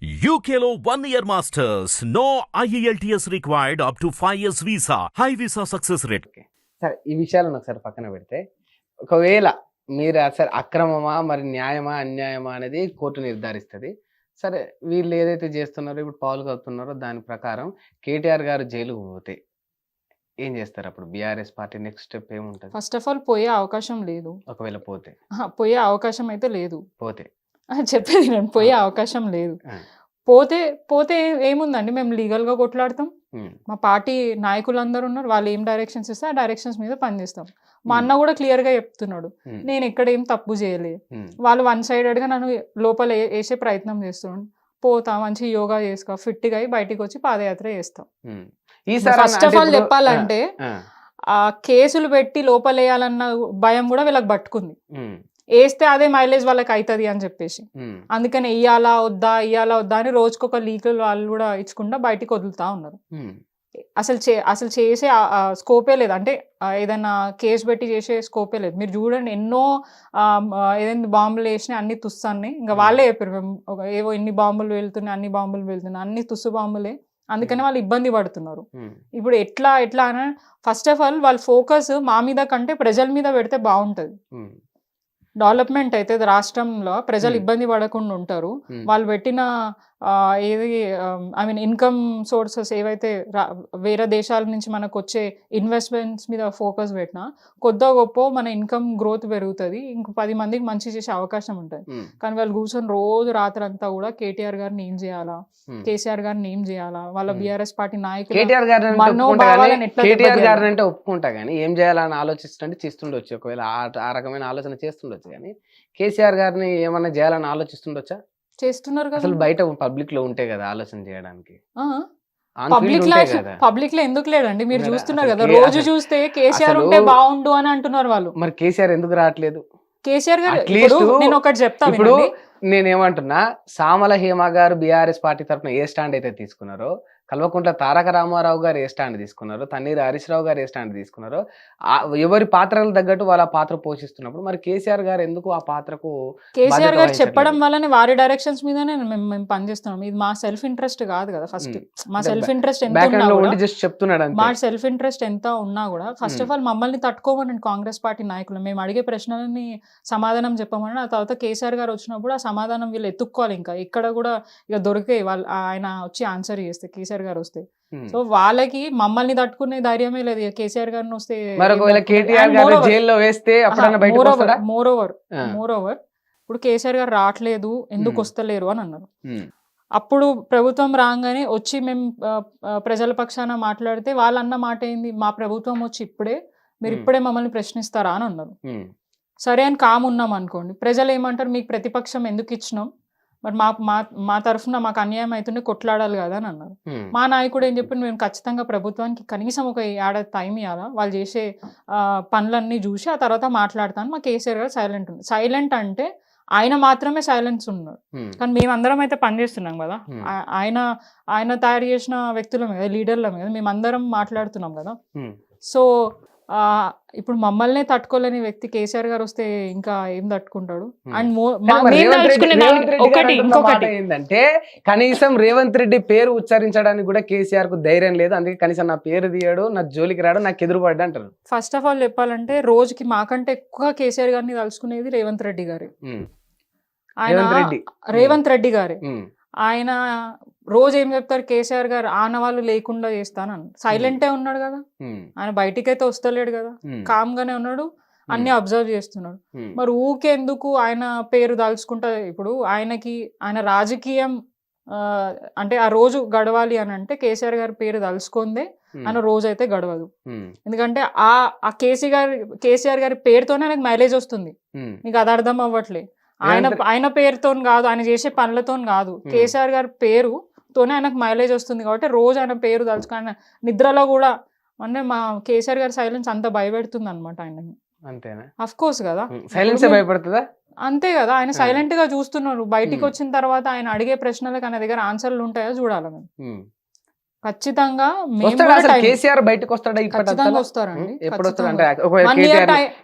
One year masters. No E IELTS required up to 5 years visa. High visa success rate. సరే ఈ విషయాలను ఒకసారి పక్కన పెడితే ఒకవేళ మీరు అసలు అక్రమమా మరి న్యాయమా అన్యాయమా అనేది కోర్టు నిర్ధారిస్తుంది. సరే వీళ్ళు ఏదైతే చేస్తున్నారో ఇప్పుడు పాలు అవుతున్నారో దాని ప్రకారం కేటీఆర్ గారు జైలుకు పోతే ఏం చేస్తారు అప్పుడు? బీఆర్ఎస్ పార్టీ నెక్స్ట్ స్టెప్ ఏముంటుంది? ఫస్ట్ ఆఫ్ ఆల్ పోయే అవకాశం లేదు. ఒకవేళ పోతే. పోయే అవకాశం అయితే లేదు. పోతే. చెప్పేది నేను పోయే అవకాశం లేదు. పోతే పోతే ఏముందండి? మేము లీగల్గా కొట్లాడతాం మా పార్టీ నాయకులు అందరూ ఉన్నారు. వాళ్ళు ఏం డైరెక్షన్స్ ఇస్తే ఆ డైరెక్షన్స్ మీద పనిచేస్తాం. మా. అన్న కూడా క్లియర్గా చెప్తున్నాడు నేను ఎక్కడ ఏం తప్పు చేయలేదు. వాళ్ళు వన్ సైడెడ్గా నన్ను లోపల వేసే ప్రయత్నం చేస్తున్నాడు పోతా మంచి యోగా చేసుకో ఫిట్గా అయి బయటికి వచ్చి పాదయాత్ర చేస్తాం. ఫస్ట్ ఆఫ్ ఆల్ చెప్పాలంటే ఆ, కేసులు పెట్టి లోపలేయాలన్న భయం కూడా వీళ్ళకి పట్టుకుంది. వేస్తే అదే మైలేజ్ వాళ్ళకి అవుతుంది అని చెప్పేసి. అందుకని ఇయ్యాలా వద్దా ఇయ్యాలా వద్దా అని రోజుకొక లీగల్ వాళ్ళు కూడా ఇచ్చకుండా బయటికి వదులుతా ఉన్నారు. అసలు చే అసలు చేసే స్కోపే లేదు. అంటే ఏదైనా కేసు పెట్టి చేసే స్కోపే లేదు. మీరు చూడండి ఎన్నో ఏదైనా బాంబులు వేసినాయి అన్ని తుస్సాన్ని ఇంకా వాళ్ళే చెప్పారు మేము ఏవో ఎన్ని బాంబులు వెళ్తున్నాయి అన్ని బాంబులు వెళ్తున్నాయి అన్ని తుస్సు బాంబులే. అందుకని వాళ్ళు ఇబ్బంది పడుతున్నారు. ఇప్పుడు ఎట్లా ఎట్లా అని ఫస్ట్ ఆఫ్ ఆల్ వాళ్ళ ఫోకస్ మా మీద కంటే ప్రజల మీద పెడితే బాగుంటుంది. డెవలప్మెంట్ అయితే రాష్ట్రంలో ప్రజలు. ఇబ్బంది పడకుండా ఉంటారు వాళ్ళు పెట్టిన ఏది ఐ మీన్ ఇన్కమ్ సోర్సెస్ ఏవైతే వేరే దేశాల నుంచి మనకు వచ్చే ఇన్వెస్ట్మెంట్స్ మీద ఫోకస్ పెట్టినా కొద్దో గొప్ప మన ఇన్కమ్ గ్రోత్ పెరుగుతుంది. ఇంకో పది మందికి మంచి చేసే అవకాశం ఉంటుంది. ఉమ్, కానీ వాళ్ళు కూర్చొని రోజు రాత్రి అంతా కూడా కేటీఆర్ గారిని ఏం చేయాలా? ఉమ్. కేసీఆర్ గారిని ఏం చేయాలా? వాళ్ళ Hmm. బీఆర్ఎస్ పార్టీ నాయకులు కేటీఆర్ గారిని అంటే ఒప్పుకుంటా కానీ ఏం చేయాలని ఆలోచిస్తుంటే చేస్తుండొచ్చు. ఒకవేళ ఆ- ఆ రకమైన ఆలోచన చేస్తుండొచ్చు కానీ కేసీఆర్ గారిని ఏమన్నా చేయాలని ఆలోచిస్తుండొచ్చా? చేస్తున్నారు అసలు కదా బయట పబ్లిక్లో ఉంటే కదా ఆలోచన చేయడానికి. పబ్లిక్ పబ్లిక్లో ఎందుకు లేదండి మీరు చూస్తున్నారు కదా రోజు చూస్తే కేసీఆర్ ఉంటే బాగుండు అని అంటున్నారు వాళ్ళు. మరి కేసీఆర్ ఎందుకు రావట్లేదు? కేసీఆర్ గారు ఇప్పుడు నేను ఒకటి చెప్తా ఇప్పుడు. నేనేమంటున్నా సామల హేమ గారు బీఆర్ఎస్ పార్టీ తరఫున ఏ స్టాండ్ అయితే తీసుకున్నారో కల్వకుంట్ల తారక రామారావు గారు ఏ స్టాండ్ తీసుకున్నారో తన్నీరు హరీష్ రావు గారు ఏ స్టాండ్ తీసుకున్నారో ఎవరి పాత్రలకు తగ్గట్టు వాళ్ళ పాత్ర పోషిస్తున్నప్పుడు మరి కేసీఆర్ గారు ఎందుకు ఆ పాత్రకు కేసీఆర్ గారు. చెప్పడం వల్లనే వారి డైరెక్షన్స్ మీదనే మేము మేము పనిచేస్తున్నాం. ఇది మా సెల్ఫ్ ఇంట్రెస్ట్ కాదు కదా ఫస్ట్. మా సెల్ఫ్ ఇంట్రెస్ట్ జస్ట్ చెప్తున్నాడు మా సెల్ఫ్ ఇంట్రెస్ట్ ఎంత ఉన్నా కూడా ఫస్ట్ ఆఫ్ ఆల్ మమ్మల్ని తట్టుకోమని కాంగ్రెస్ పార్టీ నాయకులు. మేము అడిగే ప్రశ్నలని సమాధానం చెప్పమని ఆ తర్వాత కేసీఆర్ గారు వచ్చినప్పుడు ఆ సమాధానం వీళ్ళు ఎత్తుక్కోవాలి ఇంకా. ఇక్కడ కూడా ఇక దొరికే వాళ్ళు ఆయన వచ్చి ఆన్సర్ చేస్తే కేసీఆర్ గారు వస్తే. సో వాళ్ళకి మమ్మల్ని తట్టుకునే ధైర్యమే లేదు కేసీఆర్ గారిని వస్తే మరి జైల్లో వేస్తే ఓవర్. మోర్ ఓవర్ ఇప్పుడు కేసీఆర్ గారు రావట్లేదు ఎందుకు. వస్తలేరు అని అన్నారు. అప్పుడు ప్రభుత్వం రాగానే వచ్చి మేము ప్రజల పక్షాన మాట్లాడితే వాళ్ళు అన్న మాట ఏంది మా ప్రభుత్వం వచ్చి ఇప్పుడే మీరు. ఇప్పుడే మమ్మల్ని ప్రశ్నిస్తారా అని అన్నారు. సరే అని కామ్ ఉన్నాం అనుకోండి ప్రజలు ఏమంటారు మీకు ప్రతిపక్షం ఎందుకు ఇచ్చినాం మరి మా మా మా తరఫున మాకు అన్యాయం అవుతుంటే కొట్లాడాలి కదా అని అన్నారు. మా నాయకుడు ఏం చెప్పి మేము ఖచ్చితంగా ప్రభుత్వానికి కనీసం ఒక ఏడాది టైం ఇవ్వాలా వాళ్ళు చేసే పనులన్నీ చూసి ఆ తర్వాత మాట్లాడతాను మా కేసీఆర్ గారు సైలెంట్ ఉంది సైలెంట్ అంటే ఆయన మాత్రమే సైలెన్స్ ఉన్నారు. కానీ మేమందరం అయితే పనిచేస్తున్నాం కదా. ఆయన ఆయన తయారు చేసిన వ్యక్తులమే కదా లీడర్లమే కదా. మేమందరం మాట్లాడుతున్నాం కదా. సో ఇప్పుడు మమ్మల్ని తట్టుకోలేని వ్యక్తి కేసీఆర్ గారు వస్తే ఇంకా ఏం తట్టుకుంటాడు. అండ్ ఒకటి ఇంకొకటి. ఏంటంటే కనీసం రేవంత్ రెడ్డి పేరు ఉచ్చరించడానికి కూడా కేసీఆర్కు ధైర్యం లేదు. అందుకే కనీసం నా పేరు తీయడు నా జోలికి రాడు నాకు ఎదురుపడ్డా అంటారు. ఫస్ట్ ఆఫ్ ఆల్ చెప్పాలంటే రోజుకి మాకంటే ఎక్కువ కేసీఆర్ గారిని తలుచుకునేది రేవంత్ రెడ్డి గారి. ఆయన రేవంత్ రెడ్డి. గారే. ఆయన రోజు ఏం చెప్తారు కేసీఆర్ గారు ఆనవాళ్ళు లేకుండా చేస్తానని సైలెంటే ఉన్నాడు కదా ఉమ్. ఆయన బయటికి అయితే వస్తలేడు కదా ఉమ్. కామ్ గానే ఉన్నాడు అన్ని అబ్జర్వ్ చేస్తున్నాడు. మరి ఊకెందుకు ఆయన పేరు దాల్చుకుంటా ఇప్పుడు ఆయనకి ఆయన రాజకీయం అంటే ఆ రోజు గడవాలి అని అంటే కేసీఆర్ గారి పేరు తలుచుకుందే ఉమ్. ఆయన రోజు అయితే గడవదు. ఎందుకంటే ఆ ఆ కేసీ గారి కేసీఆర్ గారి పేరుతోనే ఆయనకు మైలేజ్ వస్తుంది. నీకు అది అర్థం అవ్వట్లే ఆయన ఆయన పేరుతో కాదు ఆయన చేసే పనులతో కాదు Hmm. కేసీఆర్ గారి పేరుతోనే ఆయనకు మైలేజ్ వస్తుంది కాబట్టి రోజు ఆయన పేరు తలుచుకు ఆయన నిద్రలో కూడా అంటే మా కేసీఆర్ గారి సైలెన్స్ అంత భయపెడుతుంది అనమాట ఆయనని అంతేనా అఫ్ కోర్స్ కదా సైలెన్స్ భయపడుతుందా అంతే కదా ఆయన. సైలెంట్గా చూస్తున్నారు బయటికి. వచ్చిన తర్వాత ఆయన అడిగే ప్రశ్నలకు ఆయన దగ్గర ఆన్సర్లు ఉంటాయో చూడాలి మేము. ఖచ్చితంగా కేసీఆర్ బయటకు వస్తాడా ఖచ్చితంగా వస్తారండి ఎప్పుడు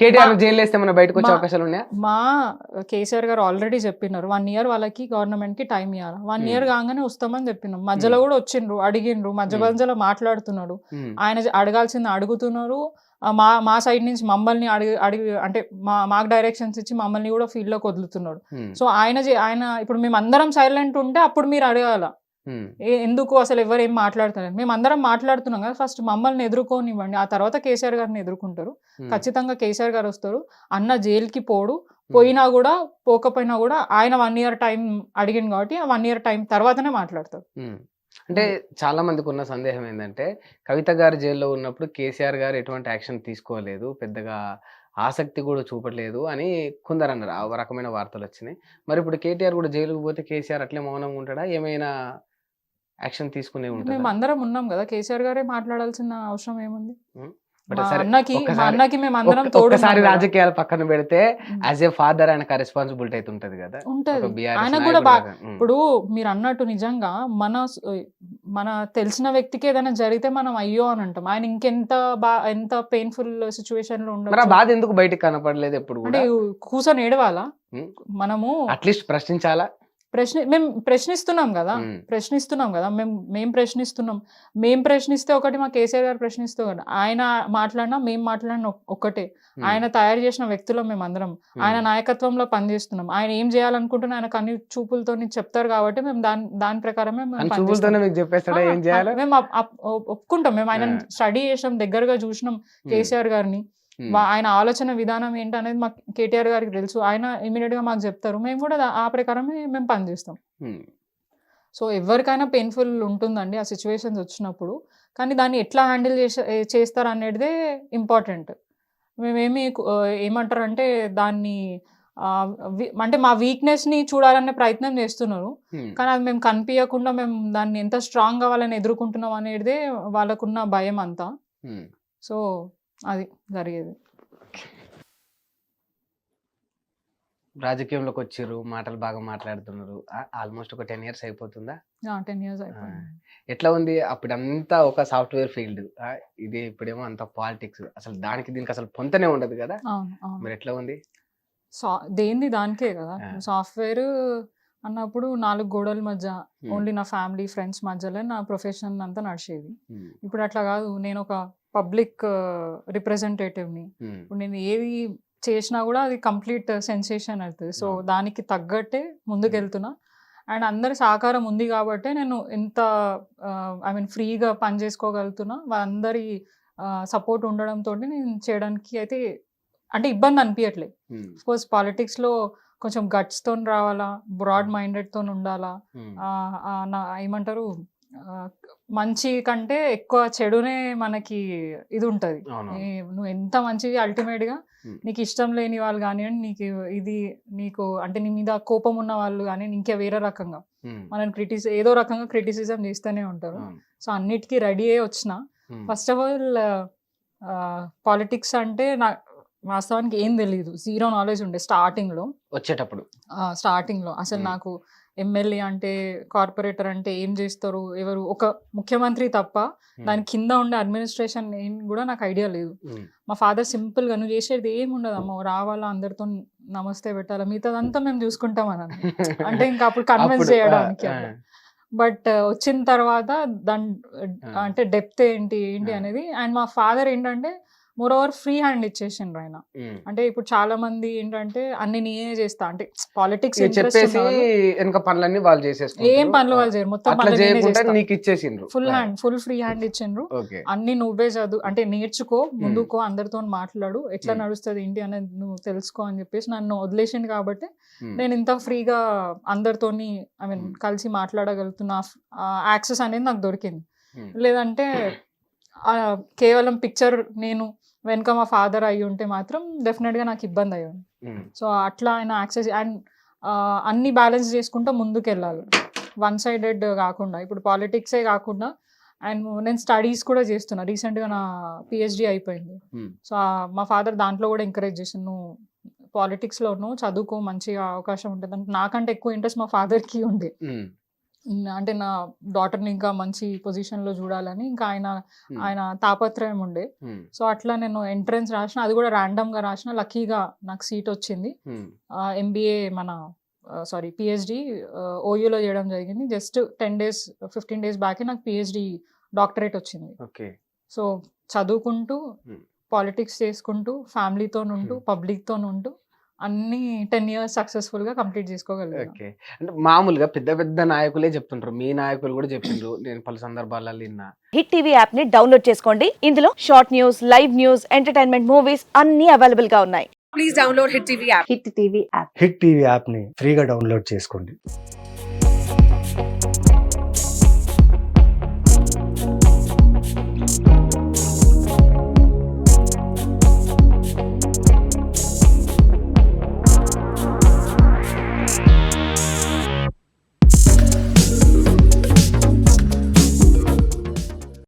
కేటీఆర్ జైలు వేస్తే మన బయటకు వచ్చే అవకాశాలు ఉన్నాయా? మా కేసీఆర్ గారు ఆల్రెడీ చెప్పినారు వన్ ఇయర్ వాళ్ళకి గవర్నమెంట్కి టైం ఇవ్వాలి వన్. ఇయర్ కాగానే వస్తామని చెప్పినాం. మధ్యలో కూడా వచ్చిండ్రు అడిగిండ్రు మధ్య. మధ్యలో మాట్లాడుతున్నాడు. ఆయన అడగాల్సింది అడుగుతున్నారు. మా మా సైడ్ నుంచి మమ్మల్ని అడిగి అడిగి అంటే మా మాకు డైరెక్షన్స్ ఇచ్చి మమ్మల్ని కూడా ఫీల్డ్లోకి వదులుతున్నాడు. సో ఆయన ఆయన ఇప్పుడు మేము అందరం సైలెంట్ ఉంటే అప్పుడు మీరు అడగాల? ఎందుకు అసలు ఎవరు ఏం మాట్లాడుతున్నారు మేము అందరం మాట్లాడుతున్నాం కదా ఫస్ట్ మమ్మల్ని ఎదుర్కోనివ్వండి. ఆ తర్వాత కేసీఆర్ గారిని ఎదుర్కొంటారు. ఖచ్చితంగా కేసీఆర్ గారు వస్తారు. అన్న జైలుకి పోడు. పోయినా కూడా పోకపోయినా కూడా ఆయన వన్ ఇయర్ టైం అడిగింది కాబట్టి ఆ వన్ ఇయర్ టైం తర్వాతనే మాట్లాడతారు. అంటే చాలా మందికి ఉన్న సందేహం ఏంటంటే కవిత గారు జైల్లో ఉన్నప్పుడు కేసీఆర్ గారు ఎటువంటి యాక్షన్ తీసుకోలేదు. పెద్దగా ఆసక్తి కూడా చూపట్లేదు అని కొందరు అన్నారు. ఆ రకమైన వార్తలు వచ్చినాయి. మరి ఇప్పుడు కేటీఆర్ కూడా జైలుకు పోతే కేసీఆర్ అట్లే మౌనంగా ఉంటాడా? ఏమైనా యాక్షన్ తీసుకునే మేము ఉంటాడా అందరం ఉన్నాం కదా. కేసీఆర్ గారే మాట్లాడాల్సిన అవసరం ఏముంది? అన్నకి అన్నకి మేము అందరం రాజకీయాలు పక్కన పెడితే యాజ్ ఏ ఫాదర్ ఆయనకు రెస్పాన్సిబిలిటీ అయితే ఉంటది కదా. ఉంటది. ఆయన కూడా. బాగా ఇప్పుడు మీరు అన్నట్టు నిజంగా మన మన తెలిసిన వ్యక్తికి ఏదైనా జరిగితే మనం అయ్యో అని అంటాం. ఆయన ఇంకెంత బా ఎంత పెయిన్ఫుల్ సిచ్యువేషన్లో ఉండదు బాధ ఎందుకు బయటికి కనపడలేదు ఎప్పుడు అంటే కూడా? కూర్చొని ఏడవాలా. మనము అట్లీస్ట్ ప్రశ్నించాలా? ప్రశ్న మేము ప్రశ్నిస్తున్నాం కదా. ప్రశ్నిస్తున్నాం కదా. మేము మేము ప్రశ్నిస్తున్నాం. మేము ప్రశ్నిస్తే ఒకటి మా కేసీఆర్ గారు ప్రశ్నిస్తే ఒకటి. ఆయన మాట్లాడినా మేము మాట్లాడినా ఒక్- ఒక్కటే ఉమ్, ఆయన తయారు చేసిన వ్యక్తులు మేము అందరం. ఆయన నాయకత్వంలో పనిచేస్తున్నాం. ఆయన ఏం చేయాలనుకుంటున్నా ఆయన కన్ని చూపులతో చెప్తారు కాబట్టి మేము దాని దాని ప్రకారమే మేము ఒప్పుకుంటాం. మేము. ఆయన. స్టడీ చేసాం దగ్గరగా చూసినాం కేసీఆర్ గారిని. ఆయన ఆలోచన విధానం ఏంటనేది మాకు కేటీఆర్ గారికి తెలుసు. ఆయన ఇమీడియట్గా మాకు చెప్తారు. మేము కూడా ఆ ప్రకారమే మేము పనిచేస్తాం ఉమ్, సో ఎవరికైనా పెయిన్ఫుల్ ఉంటుందండి ఆ సిచ్యువేషన్స్ వచ్చినప్పుడు. కానీ దాన్ని ఎట్లా హ్యాండిల్ చేసే చేస్తారు అనేదే ఇంపార్టెంట్ మేమేమి ఆ, ఏమంటారంటే దాన్ని అంటే మా వీక్నెస్ని చూడాలనే ప్రయత్నం చేస్తున్నారు. ఉమ్, కానీ అది మేము కనిపించకుండా మేము దాన్ని ఎంత స్ట్రాంగ్గా వాళ్ళని ఎదుర్కొంటున్నాం అనేదే వాళ్ళకున్న భయం అంతా. సో అది జరిగేది. రాజకీయంలోకి వచ్చిర్రు మాటలు బాగా మాట్లాడుతున్నారు. ఆల్మోస్ట్ ఒక టెన్ ఇయర్స్ అయిపోతుందా? టెన్ ఇయర్స్ అయిపోయింది. ఎట్లా ఉంది? అప్పుడంతా ఒక సాఫ్ట్వేర్ ఫీల్డ్ ఇది ఇప్పుడేమో అంత పాలిటిక్స్ అసలు దానికి దీనికి అసలు పొంతనే ఉండదు కదా? మరి ఎట్లా ఉంది? సా దేంది దానికే కదా. సాఫ్ట్వేర్ అన్నప్పుడు నాలుగు గోడల మధ్య ఓన్లీ నా ఫ్యామిలీ ఫ్రెండ్స్ మధ్యలో నా ప్రొఫెషన్ అంతా నడిచేది. ఇప్పుడు అట్లా కాదు నేను ఒక పబ్లిక్ రిప్రజెంటేటివ్ని. ఇప్పుడు నేను ఏది చేసినా కూడా అది కంప్లీట్ సెన్సేషన్ అవుతుంది. సో. దానికి తగ్గట్టే ముందుకెళ్తున్నా. అండ్ అందరి సహకారం ఉంది కాబట్టి నేను ఎంత ఐ మీన్ ఫ్రీగా పని చేసుకోగలుగుతున్నా. వాళ్ళందరి సపోర్ట్ ఉండడంతో నేను చేయడానికి అయితే అంటే ఇబ్బంది అనిపించట్లేదు ఉమ్, కోర్స్ పాలిటిక్స్లో కొంచెం గట్స్తో రావాలా బ్రాడ్ మైండెడ్తో ఉండాలా ఆ, ఆ, నా ఏమంటారు మంచి కంటే ఎక్కువ చెడునే మనకి ఇది ఉంటుంది నువ్వు ఎంత మంచిది అల్టిమేట్గా Hmm. నీకు ఇష్టం లేని వాళ్ళు కానివ్వండి నీకు ఇది నీకు అంటే నీ మీద కోపం ఉన్న వాళ్ళు కానీ ఇంకా వేరే రకంగా మనం క్రిటిసి ఏదో రకంగా క్రిటిసిజం చేస్తూనే ఉంటారు. సో అన్నిటికీ రెడీ అయ్యి వచ్చిన ఫస్ట్ ఆఫ్ ఆల్ పాలిటిక్స్ అంటే నా వాస్తవానికి ఏం తెలియదు జీరో నాలెడ్జ్ ఉండే స్టార్టింగ్లో. వచ్చేటప్పుడు. స్టార్టింగ్లో అసలు Hmm. నాకు ఎమ్మెల్యే అంటే కార్పొరేటర్ అంటే ఏం చేస్తారు? ఎవరు? ఒక ముఖ్యమంత్రి తప్ప దాని కింద ఉండే అడ్మినిస్ట్రేషన్ ఏం కూడా నాకు ఐడియా లేదు. మా ఫాదర్ సింపుల్గా నువ్వు చేసేది ఏం ఉండదు అమ్మ రావాలా అందరితో నమస్తే పెట్టాలా? మిగతాదంతా మేము చూసుకుంటాం అని. అంటే ఇంకా అప్పుడు కన్విన్స్ చేయడానికి బట్ వచ్చిన తర్వాత దాని. అంటే డెప్త్ ఏంటి ఏంటి. అనేది అండ్ మా ఫాదర్ ఏంటంటే మోర్ ఓవర్ ఫ్రీ హ్యాండ్ ఇచ్చేసిండ్రు ఆయన. అంటే ఇప్పుడు చాలా మంది ఏంటంటే అన్ని నేనే చేస్తా. అంటే పాలిటిక్స్ ఇక చెప్పేసి వెనక పనులన్నీ వాళ్ళు ఏం పనులు వాళ్ళు చేయరు. మొత్తం నీకు ఇచ్చేసిండ్రు. Full hand full free hand ఇచ్చిండ్రు అన్ని నువ్వే చదువు అంటే నేర్చుకో ముందుకో అందరితో మాట్లాడు. ఎట్లా. నడుస్తుంది ఏంటి అనేది నువ్వు తెలుసుకో అని చెప్పేసి నన్ను వదిలేసింది కాబట్టి నేను ఇంత ఫ్రీగా అందరితోని ఐ మీన్. కలిసి మాట్లాడగలుగుతున్నా యాక్సెస్ అనేది నాకు దొరికింది. లేదంటే కేవలం పిక్చర్ నేను వెనక మా ఫాదర్ అయి ఉంటే మాత్రం డెఫినెట్గా నాకు ఇబ్బంది అయ్యింది సో అట్లా ఆయన యాక్సెస్ అండ్ అన్ని బ్యాలెన్స్ చేసుకుంటూ ముందుకు వెళ్ళాలి వన్ సైడెడ్ కాకుండా ఇప్పుడు పాలిటిక్సే కాకుండా అండ్ నేను స్టడీస్ కూడా చేస్తున్నా. రీసెంట్గా నా పిహెచ్డి అయిపోయింది. Hmm. సో మా ఫాదర్ దాంట్లో కూడా ఎంకరేజ్ చేసి నువ్వు పాలిటిక్స్లోనూ చదువుకో మంచిగా అవకాశం ఉంటుంది అంటే నాకంటే ఎక్కువ ఇంట్రెస్ట్ మా ఫాదర్కి ఉండే. ఉమ్, అంటే నా డాటర్ని ఇంకా మంచి పొజిషన్లో చూడాలని ఇంకా ఆయన. ఆయన తాపత్రయం ఉండే. సో అట్లా నేను ఎంట్రన్స్ రాసిన అది కూడా ర్యాండమ్గా రాసిన లక్కీగా నాకు సీట్ వచ్చింది. ఎంబీఏ మన సారీ పిహెచ్డి ఓయూలో చేయడం జరిగింది just ten days fifteen days back నాకు పిహెచ్డి డాక్టరేట్ వచ్చింది సో చదువుకుంటూ. పాలిటిక్స్ చేసుకుంటూ ఫ్యామిలీతో ఉంటూ. పబ్లిక్తో ఉంటూ అన్ని టెన్ ఇయర్స్ సక్సెస్ఫుల్గా కంప్లీట్ చేసుకోగలిగాను. ఓకే. అంటే మామూలుగా పెద్ద పెద్ద నాయకులే చెప్తుంటారు. మీ నాయకులు కూడా చెప్పిండ్రు. నేను పలు సందర్భాలలో విన్నా హిట్ టీవీ యాప్ని డౌన్లోడ్ చేసుకోండి. ఇందులో short news live news entertainment movies అన్ని అవైలబుల్గా ఉన్నాయి. please download Hit TV app. Hit TV app. Hit TV యాప్ని ఫ్రీగా డౌన్లోడ్ చేసుకోండి.